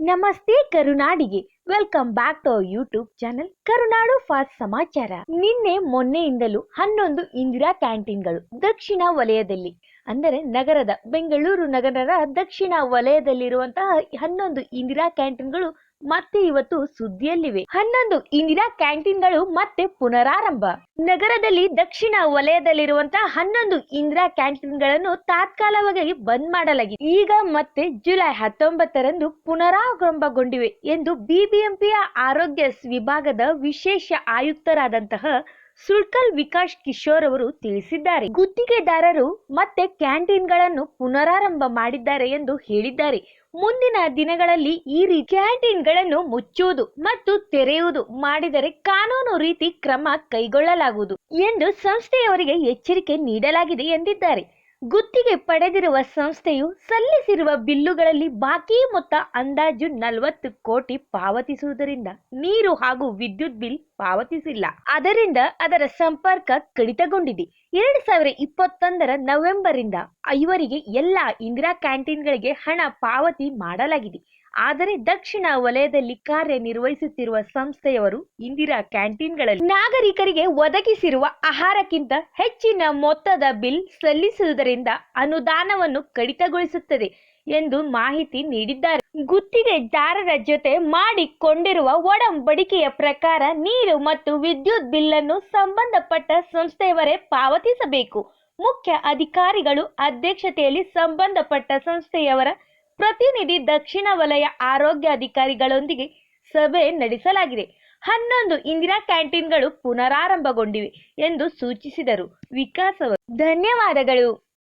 ನಮಸ್ತೆ ಕರುನಾಡಿಗೆ. Welcome back to YouTube channel Karunadu fast ಸಮಾಚಾರ ನಿನ್ನೆ ಮೊನ್ನೆಯಿಂದಲೂ ಹನ್ನೊಂದು ಇಂದಿರಾ ಕ್ಯಾಂಟೀನ್ಗಳು ದಕ್ಷಿಣ ವಲಯದಲ್ಲಿ, ಅಂದರೆ ನಗರದ ಬೆಂಗಳೂರು ನಗರದ ದಕ್ಷಿಣ ವಲಯದಲ್ಲಿರುವಂತಹ ಹನ್ನೊಂದು ಇಂದಿರಾ ಕ್ಯಾಂಟೀನ್ಗಳು ಮತ್ತೆ ಇವತ್ತು ಸುದ್ದಿಯಲ್ಲಿವೆ. ಹನ್ನೊಂದು ಇಂದಿರಾ ಕ್ಯಾಂಟೀನ್ಗಳು ಮತ್ತೆ ಪುನರಾರಂಭ. ನಗರದಲ್ಲಿ ದಕ್ಷಿಣ ವಲಯದಲ್ಲಿರುವಂತಹ ಹನ್ನೊಂದು ಇಂದಿರಾ ಕ್ಯಾಂಟೀನ್ಗಳನ್ನು ತಾತ್ಕಾಲಿಕವಾಗಿ ಬಂದ್ ಮಾಡಲಾಗಿದೆ. ಈಗ ಮತ್ತೆ ಜುಲೈ ಹತ್ತೊಂಬತ್ತರಂದು ಪುನರಾರಂಭಗೊಂಡಿವೆ ಎಂದು ಬಿಬಿಎಂಪಿಯ ಆರೋಗ್ಯ ವಿಭಾಗದ ವಿಶೇಷ ಆಯುಕ್ತರಾದಂತಹ ಸುಳ್ಕಲ್ ವಿಕಾಶ್ ಕಿಶೋರ್ ಅವರು ತಿಳಿಸಿದ್ದಾರೆ. ಗುತ್ತಿಗೆದಾರರು ಮತ್ತೆ ಕ್ಯಾಂಟೀನ್ಗಳನ್ನು ಪುನರಾರಂಭ ಮಾಡಿದ್ದಾರೆ ಎಂದು ಹೇಳಿದ್ದಾರೆ. ಮುಂದಿನ ದಿನಗಳಲ್ಲಿ ಈ ರೀತಿ ಕ್ಯಾಂಟೀನ್ಗಳನ್ನು ಮುಚ್ಚುವುದು ಮತ್ತು ತೆರೆಯುವುದು ಮಾಡಿದರೆ ಕಾನೂನು ರೀತಿ ಕ್ರಮ ಕೈಗೊಳ್ಳಲಾಗುವುದು ಎಂದು ಸಂಸ್ಥೆಯವರಿಗೆ ಎಚ್ಚರಿಕೆ ನೀಡಲಾಗಿದೆ ಎಂದಿದ್ದಾರೆ. ಗುತ್ತಿಗೆ ಪಡೆದಿರುವ ಸಂಸ್ಥೆಯು ಸಲ್ಲಿಸಿರುವ ಬಿಲ್ಲುಗಳಲ್ಲಿ ಬಾಕಿ ಮೊತ್ತ ಅಂದಾಜು ನಲವತ್ತು ಕೋಟಿ ಪಾವತಿಸುವುದರಿಂದ ನೀರು ಹಾಗೂ ವಿದ್ಯುತ್ ಬಿಲ್ ಪಾವತಿಸಿಲ್ಲ. ಅದರಿಂದ ಅದರ ಸಂಪರ್ಕ ಕಡಿತಗೊಂಡಿದೆ. ಎರಡ್ ಸಾವಿರ ಇಪ್ಪತ್ತೊಂದರ ನವೆಂಬರ್ ಇಂದ ಐವರಿಗೆ ಎಲ್ಲಾ ಇಂದಿರಾ ಕ್ಯಾಂಟೀನ್ಗಳಿಗೆ ಹಣ ಪಾವತಿ ಮಾಡಲಾಗಿದೆ. ಆದರೆ ದಕ್ಷಿಣ ವಲಯದಲ್ಲಿ ಕಾರ್ಯನಿರ್ವಹಿಸುತ್ತಿರುವ ಸಂಸ್ಥೆಯವರು ಇಂದಿರಾ ಕ್ಯಾಂಟೀನ್ಗಳಲ್ಲಿ ನಾಗರಿಕರಿಗೆ ಒದಗಿಸಿರುವ ಆಹಾರಕ್ಕಿಂತ ಹೆಚ್ಚಿನ ಮೊತ್ತದ ಬಿಲ್ ಸಲ್ಲಿಸುವುದರಿಂದ ಅನುದಾನವನ್ನು ಕಡಿತಗೊಳಿಸುತ್ತದೆ ಎಂದು ಮಾಹಿತಿ ನೀಡಿದ್ದಾರೆ. ಗುತ್ತಿಗೆದಾರರ ಜೊತೆ ಮಾಡಿಕೊಂಡಿರುವ ಒಡಂಬಡಿಕೆಯ ಪ್ರಕಾರ ನೀರು ಮತ್ತು ವಿದ್ಯುತ್ ಬಿಲ್ಲನ್ನು ಸಂಬಂಧಪಟ್ಟ ಸಂಸ್ಥೆಯವರೇ ಪಾವತಿಸಬೇಕು. ಮುಖ್ಯ ಅಧಿಕಾರಿಗಳು ಅಧ್ಯಕ್ಷತೆಯಲ್ಲಿ ಸಂಬಂಧಪಟ್ಟ ಸಂಸ್ಥೆಯವರ ಪ್ರತಿನಿಧಿ ದಕ್ಷಿಣ ವಲಯ ಆರೋಗ್ಯ ಅಧಿಕಾರಿಗಳೊಂದಿಗೆ ಸಭೆ ನಡೆಸಲಾಗಿದೆ. ಹನ್ನೊಂದು ಇಂದಿರಾ ಕ್ಯಾಂಟೀನ್ಗಳು ಪುನರಾರಂಭಗೊಂಡಿವೆ ಎಂದು ಸೂಚಿಸಿದರು ವಿಕಾಸ್ ಧನ್ಯವಾದಗಳು.